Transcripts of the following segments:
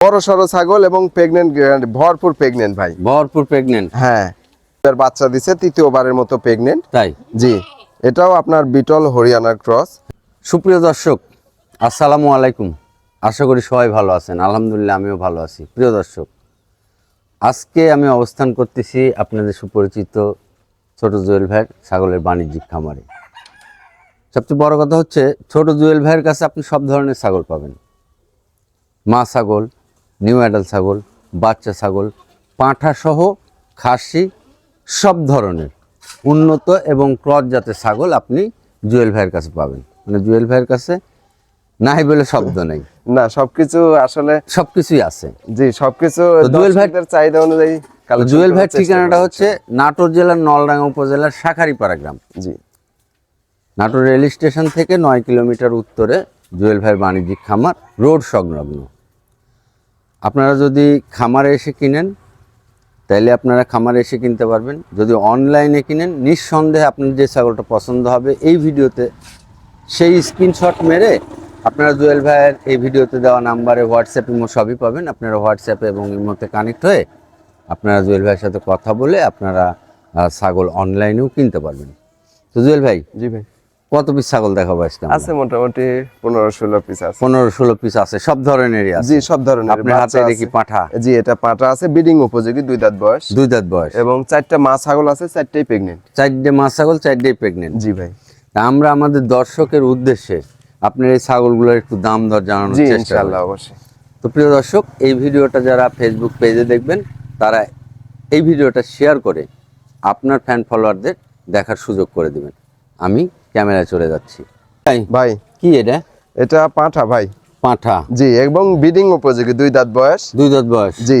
বড় সড়ো ছাগল এবং প্রেগনেন্ট ভরপুর প্রেগনেন্ট ভাই। ভরপুর প্রেগনেন্ট হ্যাঁ। এর বাচ্চা দিছে তৃতীয়বারের মতো প্রেগনেন্ট তাই? জি। এটাও আপনার বিটল হরিয়ানার ক্রস। সুপ্রিয় দর্শক আসসালামু আলাইকুম। আশা করি সবাই ভালো আছেন। আলহামদুলিল্লাহ আমিও ভালো আছি। প্রিয় দর্শক আজকে আমি অবস্থান করতেছি আপনাদের সুপরিচিত ছোট জুয়েল ভাইয়ের ছাগলের বাণিজ্যিক খামারে। সবচেয়ে বড় কথা হচ্ছে ছোট জুয়েল ভাইয়ের কাছে আপনি সব ধরনের ছাগল পাবেন। মা ছাগল নিউ অ্যাডাল ছাগল বাচ্চা ছাগল পাঁঠা সহ খাসি সব ধরনের উন্নত এবং ক্রস জাতের ছাগল আপনি জুয়েল ভাইয়ের কাছে পাবেন। মানে জুয়েল ভাইয়ের কাছে নাই বলে শব্দ নেই। না সবকিছু আসলে সব কিছুই আছে। জি সবকিছু জুয়েল ভাই- দর্শকদের চাহিদা অনুযায়ী জুয়েল ভাইয়ের ঠিকানাটা হচ্ছে। নাটোর জেলার নলডাঙ্গা উপজেলার শাখারিপাড়া গ্রাম। জি। নাটোর রেল স্টেশন থেকে নয় কিলোমিটার উত্তরে জুয়েল ভাইয়ের বাণিজ্যিক খামার রোড সংলগ্ন। আপনারা যদি খামারে এসে কিনেন, তাইলে আপনারা খামারে এসে কিনতে পারবেন। যদি অনলাইনে কিনেন, নিঃসন্দেহে আপনার যে ছাগলটা পছন্দ হবে, এই ভিডিওতে সেই স্ক্রিনশট মেরে আপনারা জুয়েল ভাইয়ের এই ভিডিওতে দেওয়া নাম্বারে হোয়াটসঅ্যাপ ইমো সবই পাবেন। আপনারা হোয়াটসঅ্যাপে এবং ইমোতে কানেক্ট হয়ে আপনারা জুয়েল ভাইয়ের সাথে কথা বলে আপনারা ছাগল অনলাইনেও কিনতে পারবেন। তো জুয়েল ভাই, জি ভাই। কত পিস ছাগল দেখাবো আজকে আছে মোটামুটি পনেরো ষোলো পিস আছে। পনেরো ষোলো পিস আছে সব ধরনেরই আছে। জি সব ধরনের আপনার হাতে এটা পাঠা? জি এটা পাটা আছে বিডিং উপযোগী দুই দাঁত বয়স। দুই দাঁত বয়স। এবং চারটা মা ছাগল আছে চারটাই প্রেগনেন্ট চারটে মাস ছাগল চারটে প্রেগনেন্ট জি ভাই। আমরা আমাদের দর্শকের উদ্দেশ্যে আপনার এই ছাগলগুলোর একটু দাম দর জানানোর চেষ্টা ইনশাআল্লাহ করব অবশ্যই। তো প্রিয় দর্শক এই ভিডিওটা যারা ফেসবুক পেজে দেখবেন তারা এই ভিডিওটা শেয়ার করে আপনার ফ্যান ফলোয়ারদের দেখার সুযোগ করে দিবেন। আমি ক্যামেরায় চলে যাচ্ছি। ভাই কি এটা? এটা পাঁঠা ভাই। পাঁঠা? জি এবং বিডিং উপযোগী দুই দাঁত বয়স। দুই দাঁত বয়স? জি।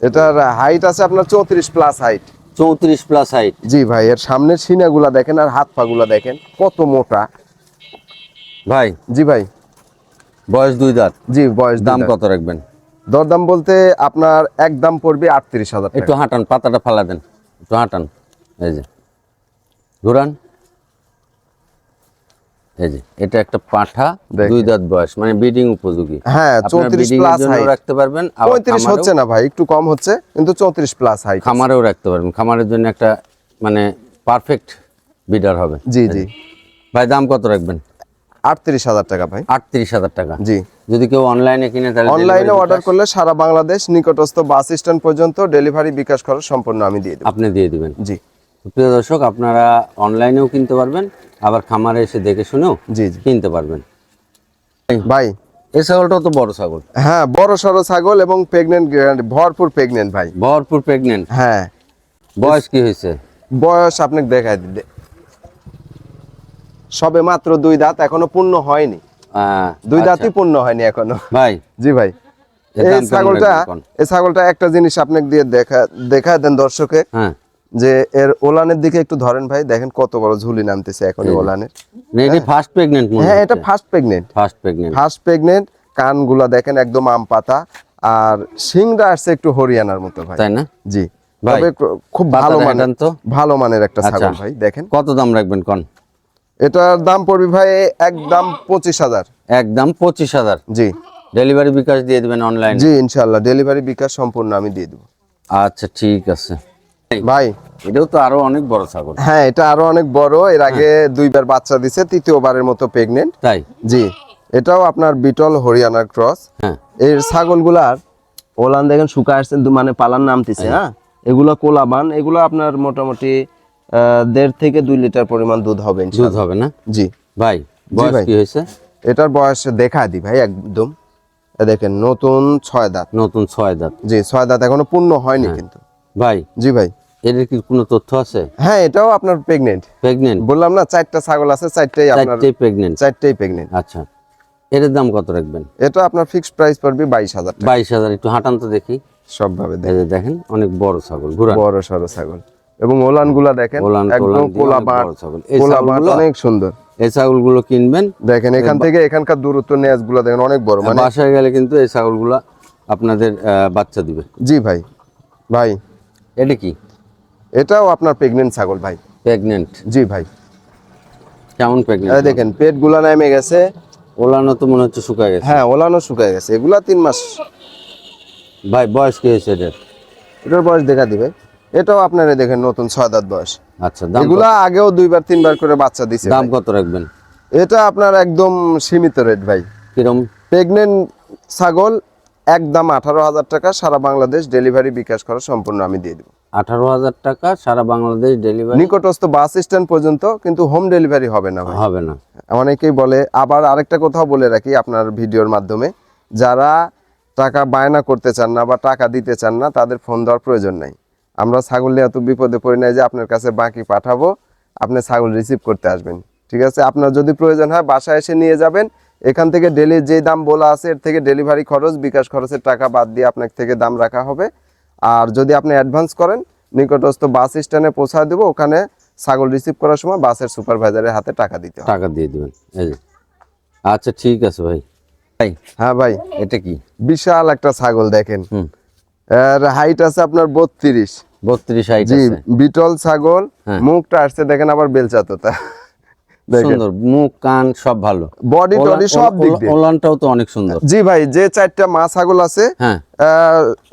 এটার হাইট আছে আপনার চৌত্রিশ প্লাস হাইট চৌত্রিশ প্লাস হাইট জি ভাই এর সামনের সিনাগুলা দেখেন আর হাত পাগুলা দেখেন কত মোটা। ভাই। জি ভাই। বয়স দুই দাঁত? জি বয়স দাম দাম কত রাখবেন? দরদাম বলতে আপনার এক দাম পড়বে আটত্রিশ হাজার একটু হাঁটান পাতাটা ফালা দেন। একটু হাঁটান। এই যে। ঘুরান। এই যে এটা একটা পাঠা দুই দাঁত বয়স মানে ব্রিডিং উপযোগী। হ্যাঁ আপনারা চৌত্রিশ breeding এর প্লাস জন্যও হাইট রাখতে পারবেন আবার পঁয়ত্রিশ খামারেও- হচ্ছে না ভাই একটু কম হচ্ছে কিন্তু চৌত্রিশ প্লাস হাইট খামারেও রাখতে পারবেন খামারের জন্য একটা মানে পারফেক্ট বিডার হবে। জি জি। ভাই দাম কত রাখবেন? আটত্রিশ হাজার টাকা ভাই। আটত্রিশ হাজার টাকা। জি। যদি কেউ অনলাইনে কিনে তাহলে অনলাইনে অর্ডার করলে সারা বাংলাদেশ নিকটস্থ বাস স্ট্যান্ড পর্যন্ত ডেলিভারি বিকাশ খরচ সম্পূর্ণ আমি দিয়ে দেবো। আপনি দিয়ে দিবেন। জি। প্রিয় দর্শক আপনারা অনলাইনেও কিনতে পারবেন আবার খামারে এসে দেখে শুনেও জি জি। কিনতে পারবেন। ভাই। এই ছাগলটাও তো বড় ছাগল। হ্যাঁ বড় সড়ো ছাগল এবং প্রেগনেন্ট ভরপুর প্রেগনেন্ট ভাই। ভরপুর প্রেগনেন্ট হ্যাঁ। বয়স কি হয়েছে? বয়স আপনাকে দেখাই দিতে সবে মাত্র দুই দাঁত এখনও পূর্ণ হয়নি। দুই আচ্ছা। দাঁতই পূর্ণ হয়নি এখনও। ভাই। জি ভাই। এই ছাগলটা এই ছাগলটা একটা জিনিস আপনাকে দিয়ে দেখা দেখা দেন দর্শকে। হ্যাঁ। যে এর ওলানের দিকে একটু ধরেন ভাই দেখেন কত বড় ঝুলি নামতেছে এখন এই ওলানের। এটি ফার্স্ট প্রেগনেন্ট মনে হ্যাঁ এটা first pregnant first pregnant first pregnant কানগুলা দেখেন একদম আম পাতা আর সিংটা আসছে একটু হরিয়ানার মতো ভাই। তাই না? জি। ভাই, তবে খুব ভালো মানের তো। ভালো মানের একটা আচ্ছা। ছাগল ভাই দেখেন। কত দাম রাখবেন কোন? এটার দাম পড়বে ভাই একদম পঁচিশ হাজার। একদম পঁচিশ হাজার। জি। ডেলিভারি বিকাশ দিয়ে দিবেন অনলাইন জি ইনশাল্লাহ ডেলিভারি বিকাশ সম্পূর্ণ আমি দিয়ে দেবো। আচ্ছা ঠিক আছে। ভাই। এটাও তো আরও অনেক বড় ছাগল। হ্যাঁ এটা আরও অনেক বড়। এর আগে দুইবার বাচ্চা দিছে তৃতীয়বারের মতো প্রেগনেন্ট তাই? জি। এটাও আপনার বিটল হরিয়ানার ক্রস। হ্যাঁ। এর ছাগলগুলার ওলান দেখেন শুকা আসছেন দু- মানে পালান নামতেছে হ্যাঁ? এগুলো কোলাবান এগুলো আপনার মোটামুটি আহ, দেড় থেকে দুই লিটার পরিমাণ দুধ হবে দুধ হবে না? জি। ভাই বয়স কি হয়েছে? এটার বয়স দেখা দি ভাই একদম। এ দেখেন নতুন ছয় দাঁত। নতুন ছয় দাঁত। জি ছয় দাঁত এখনও পূর্ণ হয়নি কিন্তু। ভাই। জি ভাই। এদের কি কোনো তথ্য আছে? হ্যাঁ এটাও আপনার প্রেগনেন্ট প্রেগনেন্ট বললাম না চারটা ছাগল আছে চারটাই আপনার চারটেই প্রেগনেন্ট চারটাই প্রেগনেন্ট আচ্ছা। এর দাম কত রাখবেন? এটা আপনার ফিক্সড প্রাইস পড়বে বাইশ হাজার টাকা। বাইশ হাজার একটু হাঁটান তো দেখি। সবভাবে দেখেন। অনেক বড় ছাগল ঘুরান বড় সড়ো ছাগল। এবং ওলানগুলা দেখেন একদম কোলা ছাগল। এই কোলা ছাগলগুলো- অনেক সুন্দর। এই ছাগলগুলো কিনবেন। দেখেন এখান থেকে এখানকার দূরত্ব নেজগুলা দেখেন অনেক বড়। মানে বাসায় গেলে কিন্তু এই ছাগলগুলো আপনাদের আহ, বাচ্চা দিবে। জি ভাই ভাই। এটা কি? এটাও আপনার প্রেগনেন্ট ছাগল ভাই। প্রেগনেন্ট জি ভাই। কেমন প্রেগনেন্ট দেখেন পেটগুলা নেমে গেছে। ওলানো তো মনে হচ্ছে শুকায় গেছে। হ্যাঁ ওলানো শুকায় গেছে। এগুলা তিন মাস। ভাই বয়স কি হয়েছে এটার এটার বয়স দেখা দিবে। এটাও আপনারা দেখেন নতুন ছয় দাঁত বয়স। আচ্ছা এগুলা আগেও দুইবার তিনবার করে বাচ্চা দিছে দাম কত রাখবেন? এটা আপনার একদম সীমিত রেট ভাই। কিরম? প্রেগনেন্ট ছাগল একদম আঠারো হাজার টাকা সারা বাংলাদেশ ডেলিভারি বিকাশ করা সম্পূর্ণ আমি দিয়ে দেবো। আঠারো হাজার টাকা সারা বাংলাদেশ ডেলিভারি নিকটস্থ বাস স্ট্যান্ড পর্যন্ত কিন্তু হোম ডেলিভারি হবে না হবে না। অনেকেই বলে আবার আরেকটা কথাও বলে রাখি আপনার ভিডিওর মাধ্যমে যারা টাকা বায়না করতে চান না বা টাকা দিতে চান না তাদের ফোন দেওয়ার প্রয়োজন নাই। আমরা ছাগল নিয়ে এত বিপদে পড়ি নাই যে আপনার কাছে বাকি পাঠাবো আপনি ছাগল রিসিভ করতে আসবেন। ঠিক আছে? আপনার যদি প্রয়োজন হয় বাসায় এসে নিয়ে যাবেন। এখান থেকে ডেলি যে দাম বলা আছে এর থেকে ডেলিভারি খরচ বিকাশ খরচের টাকা বাদ দিয়ে আপনার থেকে দাম রাখা হবে। আর যদি আপনি অ্যাডভান্স করেন নিকটস্থ বাস স্ট্যান্ডে পৌঁছায় দেবো ওখানে ছাগল রিসিভ করার সময় বাসের সুপারভাইজারের হাতে টাকা দিতে হবে। টাকা দিয়ে দেবেন। আচ্ছা ঠিক আছে ভাই। ভাই হ্যাঁ ভাই এটা কি? বিশাল একটা ছাগল দেখেন। এর হাইট আছে আপনার বত্রিশ। বত্রিশ হাইট জি বিটল ছাগল হ্যাঁ। মুখটা আসছে দেখেন আবার বেলচাতোতা সুন্দর মুখ কান সব ভালো। বডি টডি সব দিক দিয়ে। ওলানটাও তো অনেক সুন্দর। জি ভাই যে চারটা মা ছাগল আছে হ্যাঁ।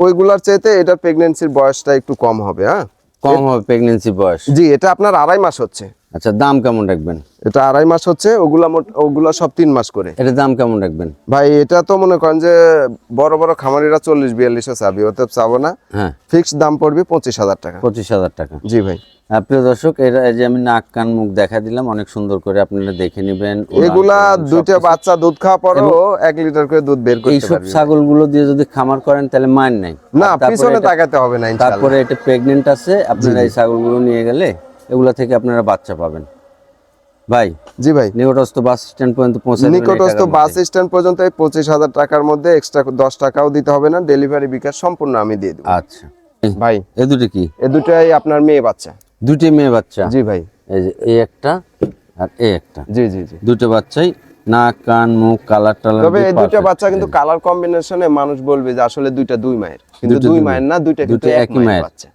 ওইগুলার চাইতে এটার প্রেগনেন্সির বয়সটা একটু কম হবে হ্যাঁ? কম হবে প্রেগনেন্সি বয়স। জি এটা আপনার আড়াই মাস হচ্ছে। আচ্ছা দাম কেমন রাখবেন? এটা আড়াই মাস হচ্ছে ওগুলা ওগুলা সব তিন মাস করে। এটার দাম কেমন রাখবেন? ভাই এটা তো মনে করেন যে বড় বড় খামারিরা চল্লিশ বিয়াল্লিশও চাবি ওতে চাবো না। হ্যাঁ। ফিক্সড দাম পড়বে পঁচিশ হাজার টাকা। পঁচিশ হাজার টাকা। জি ভাই। প্রিয় দর্শক এরা এই যে আমি নাক কান মুখ দেখা দিলাম অনেক সুন্দর করে আপনারা দেখে নেবেন এগুলা দুইটা বাচ্চা দুধ খাওয়া পরেও এক লিটার করে দুধ বের করতে পারবে। ছাগলগুলো দিয়ে যদি খামার করেন তাহলে মান নাই। না পিছনে তাকাতে হবে না ইনশাআল্লাহ। তারপরে এটা প্রেগনেন্ট আছে আপনারা এই ছাগলগুলো নিয়ে গেলে এগুলা থেকে আপনারা বাচ্চা পাবেন। ভাই জি ভাই। নিকটস্থ বাস স্ট্যান্ড পর্যন্ত পৌঁছে এই নিকটস্থ বাস স্ট্যান্ড পর্যন্ত এই পঁচিশ হাজার টাকার মধ্যে এক্সট্রা দশ টাকাও দিতে হবে না ডেলিভারি বিকাশ সম্পূর্ণ আমি দিয়ে দেবো। আচ্ছা। ভাই এ দুটো কি? এ দুটাই আপনার মেয়ে বাচ্চা। দুটি মেয়ে বাচ্চা। জি ভাই। এই যে এই একটা আর এই একটা। জি জি জি। দুটো বাচ্চাই নাক কান মুখ কালার টালার তবে এই perfect। বাচ্চা কিন্তু কালার কম্বিনেশনে মানুষ বলবে যে আসলে দুইটা দুই মায়ের। কিন্তু দুই মায়ের না দুইটা কিন্তু এক মায়ের। বাচ্চা।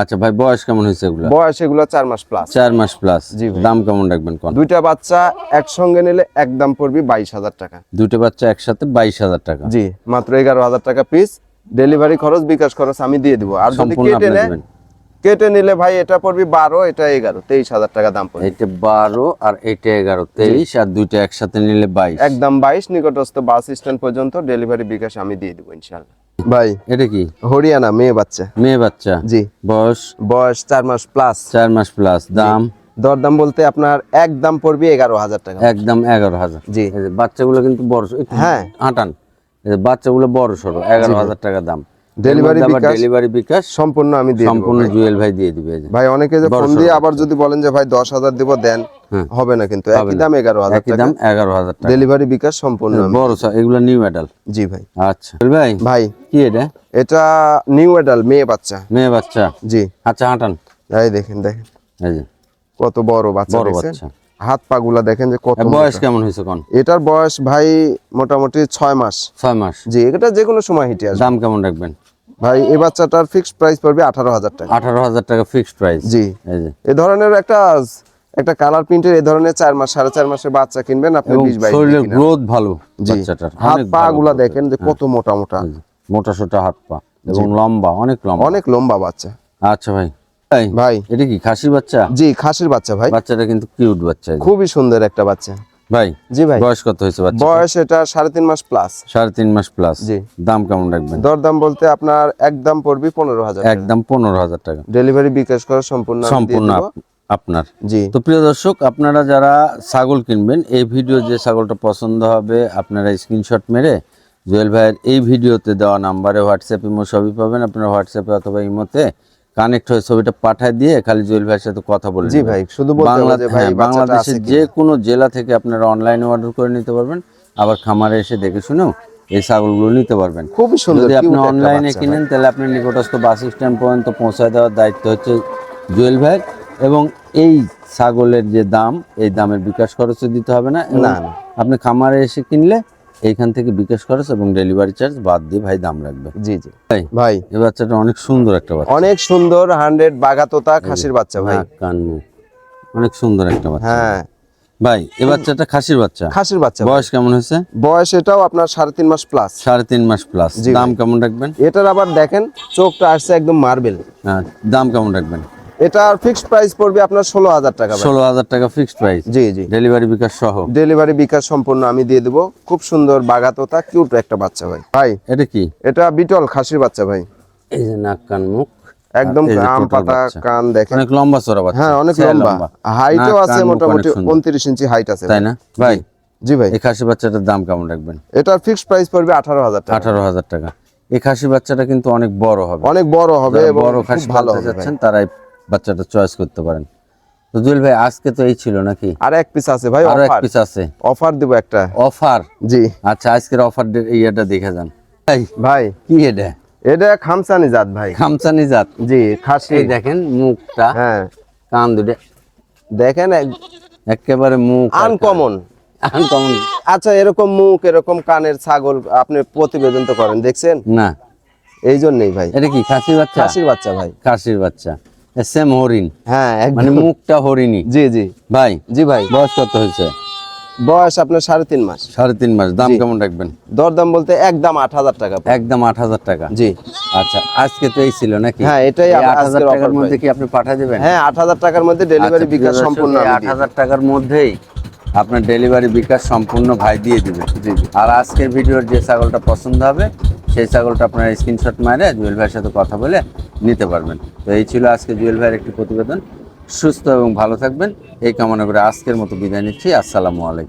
আচ্ছা ভাই বয়স কেমন হয়েছে এগুলা? বয়স এগুলো চার মাস প্লাস চার মাস প্লাস জি দাম কেমন রাখবেন কোন? দুইটা বাচ্চা একসঙ্গে নিলে একদম পড়বে বাইশ হাজার টাকা। দুটো বাচ্চা একসাথে বাইশ হাজার টাকা। জি মাত্র এগারো হাজার টাকা পিস ডেলিভারি খরচ বিকাশ খরচ আমি দিয়ে দিব। আর যদি কেটে নেয় কেটে নিলে ভাই এটা পড়বি বারো এটা এগারো তেইশ হাজার টাকা দাম পড়বে। এইটা বারো আর এইটা এগারো তেইশ আর দুইটা একসাথে নিলে বাইশ। একদম বাইশ নিকটস্থ বাস স্ট্যান্ড পর্যন্ত ডেলিভারি বিকাশ আমি দিয়ে দিব ইনশাল্লাহ ভাই এটা কি? হরিয়ানা মেয়ে বাচ্চা। মেয়ে বাচ্চা? জি। বয়স? বয়স চার মাস প্লাস চার মাস প্লাস দাম? দরদাম বলতে আপনার একদম পড়বে এগারো হাজার টাকা। একদম এগারো হাজার। জি। বাচ্চাগুলো কিন্তু বড় হ্যাঁ। যে বাচ্চাগুলো বড় সড়ো এগারো হাজার টাকা দাম। Delivery বিকাশ? ডেলিভারি বিকাশ সম্পূর্ণ আমি দিয়ে সম্পূর্ণ জুয়েল ভাই দিয়ে দিবে ভাই অনেকে যে ফোন দিয়ে আবার যদি বলেন যে ভাই দশ হাজার দিব দেন। হ্যাঁ। হবে না কিন্তু। একই দাম এগারো হাজার একই দাম এগারো হাজার টাকা। ডেলিভারি বিকাশ সম্পূর্ণ বড় সা- এগুলো নিউ মেডাল জি ভাই। আচ্ছা। ভাই ভাই। কি এটা? এটা নিউ এডাল মেয়ে বাচ্চা। মেয়ে বাচ্চা। জি। আচ্ছা হাঁটান। এই দেখেন দেখেন। এই যে। কত বড় বাচ্চা বড় বাচ্চা। হাত পা গুলা দেখেন যে কত বয়স কেমন হয়েছে কোন? এটার বয়স ভাই মোটামুটি ছয় মাস। ছয় মাস। জি এটা যে কোনো সময় হিটে আসবে। দাম কেমন রাখবেন? ভাই এই বাচ্চাটার ফিক্সড প্রাইস পড়বে আঠারো হাজার টাকা। আঠারো হাজার টাকা ফিক্সড প্রাইস জি। এ ধরনের একটা একটা কালার প্রিন্টের এই ধরনের চার মাস সাড়ে চার মাসের বাচ্চা কিনবেন আপনি এবং বিশ বাইশ শরীরের গ্রোথ ভালো বাচ্চাটার হাত পা গুলা দেখেন যে কত মোটা মোটা। মোটা সোটা হাত পা এবং লম্বা অনেক লম্বা। অনেক লম্বা বাচ্চা। আচ্ছা ভাই। ভাই। এটা কি খাসির বাচ্চা? জি খাসির বাচ্চা ভাই। বাচ্চাটা কিন্তু কিউট বাচ্চা। খুবই সুন্দর একটা বাচ্চা। ভাই জি ভাই। বয়স কত হয়েছে বাচ্চা বয়স এটা সাড়ে তিন মাস প্লাস সাড়ে তিন মাস প্লাস জি। দাম কেমন রাখবেন? দরদাম বলতে আপনার একদম পড়বে পনেরো হাজার একদম পনেরো হাজার টাকা। ডেলিভারি বিকাশ করা সম্পূর্ণ সম্পূর্ণ আপনার। জি। তো প্রিয় দর্শক আপনারা যারা ছাগল কিনবেন এই ভিডিও যে ছাগলটা পছন্দ হবে আপনারা স্ক্রিনশট মেরে জুয়েল ভাইয়ের এই ভিডিওতে দেওয়া নাম্বারে হোয়াটসঅ্যাপ ইমো সবই পাবেন। আপনারা হোয়াটসঅ্যাপে অথবা ইমোতে কানেক্ট হয়ে ছবিটা পাঠায় দিয়ে খালি জুয়েল ভাইয়ের সাথে কথা বলে জি ভাই শুধু হ্যাঁ, বাংলাদেশের যে কোনো। জেলা থেকে আপনারা অনলাইনে অর্ডার করে নিতে পারবেন। আবার খামারে এসে দেখে শুনেও এই ছাগলগুলো নিতে পারবেন। খুবই সুন্দর যদি আপনি অনলাইনে কিনেন তাহলে আপনার নিকটস্থ বাস স্ট্যান্ড পর্যন্ত পৌঁছায় দেওয়ার দায়িত্ব হচ্ছে জুয়েল ভাইয়ের এবং এই ছাগলের যে দাম এই দামের বিকাশ খরচও দিতে হবে না, না। আপনি খামারে এসে কিনলে এইখান থেকে বিকাশ খরচ এবং ডেলিভারি চার্জ বাদ দিয়ে ভাই দাম রাখবে। জি জি। ভাই ভাই। এই বাচ্চাটা অনেক সুন্দর একটা বাচ্চা। অনেক সুন্দর হান্ড্রেড বাগাতোতা খাসির বাচ্চা ভাই। নাক, কান মুখ। অনেক সুন্দর একটা বাচ্চা। হ্যাঁ। ভাই এ বাচ্চাটা খাসির বাচ্চা? খাসির বাচ্চা বয়স কেমন হয়েছে? বয়স এটাও আপনার সাড়ে তিন মাস প্লাস সাড়ে তিন মাস প্লাস দাম কেমন রাখবেন? এটার আবার দেখেন চোখটা আসছে একদম মার্বেল হ্যাঁ দাম কেমন রাখবেন? এটার ফিক্সড প্রাইস পড়বে আপনার ষোলো হাজার টাকা। ষোলো হাজার টাকা ফিক্সড প্রাইস জি জি। ডেলিভারি বিকাশ সহ। ডেলিভারি বিকাশ সম্পূর্ণ আমি দিয়ে দেবো। খুব সুন্দর বাগাতোতা কিউট একটা বাচ্চা ভাই। ভাই এটা কি? এটা বিটল খাসির বাচ্চা ভাই। এই যে নাক কান মুখ। একদম total পাতা কান দেখেন। অনেক লম্বা চড়া বাচ্চা। হ্যাঁ অনেক লম্বা। হাইটও আছে মোটামুটি অনেক সুন্দর। উনত্রিশ ইঞ্চি হাইট আছে তাই না? ভাই জি ভাই। এই খাসি বাচ্চাটার দাম কেমন রাখবেন? এটার ফিক্সড প্রাইস পড়বে আঠারো হাজার টাকা। আঠারো হাজার টাকা। এই খাসি বাচ্চাটা কিন্তু অনেক বড় হবে। অনেক বড় হবে এবং বড় খাসি ভালো। যাচ্ছেন তারা এই বাচ্চাটা চয়েস করতে পারেন। তো জুয়েল ভাই আজকে তো এই ছিল নাকি? আর এক পিস আছে ভাই আরও এক পিস আছে। অফার দিব একটা। অফার জি। আচ্ছা আজকের অফার ইয়েটা দেখে যান। এই ভাই। কি এটা? এটা খামসানি জাত ভাই। খামচানি জাত। জি খাসি। দেখেন মুখটা। হ্যাঁ। কান দুটো। দেখেন একেবারে মুখ আনকমন আনকমন আচ্ছা এরকম মুখ এরকম কানের ছাগল আপনি প্রতিবেদন তো করেন দেখছেন? না। এই জন্যই ভাই। এটা কি খাসির বাচ্চা? খাসির বাচ্চা ভাই। খাসির বাচ্চা। সেম হরিণ। হ্যাঁ মানে মুখটা হরিণী। জি জি। ভাই জি ভাই। বয়স কত হয়েছে? বয়স আপনার সাড়ে তিন মাস। সাড়ে তিন মাস। দাম কেমন রাখবেন? দরদাম বলতে একদম আট হাজার টাকা একদম আট হাজার টাকা। জি। আচ্ছা আজকে তো এই ছিল নাকি? হ্যাঁ, এটাই আট হাজার টাকার মধ্যে কি আপনি পাঠা দেবেন? হ্যাঁ আট হাজার টাকার মধ্যে ডেলিভারি আচ্ছা, বিকাশ সম্পূর্ণ আট হাজার টাকার মধ্যেই আপনার ডেলিভারি বিকাশ সম্পূর্ণ ভাই দিয়ে দিবে। আর আজকের ভিডিওর যে ছাগলটা পছন্দ হবে সেই ছাগলটা আপনারা স্ক্রিনশট মারে জুয়েল ভাইয়ের সাথে কথা বলে নিতে পারবেন। তো এই ছিল আজকে জুয়েল ভাইয়ের একটি প্রতিবেদন। সুস্থ এবং ভালো থাকবেন। এই কামনা করে আজকের মতো বিদায় নিচ্ছি। আসসালামু আলাইকুম।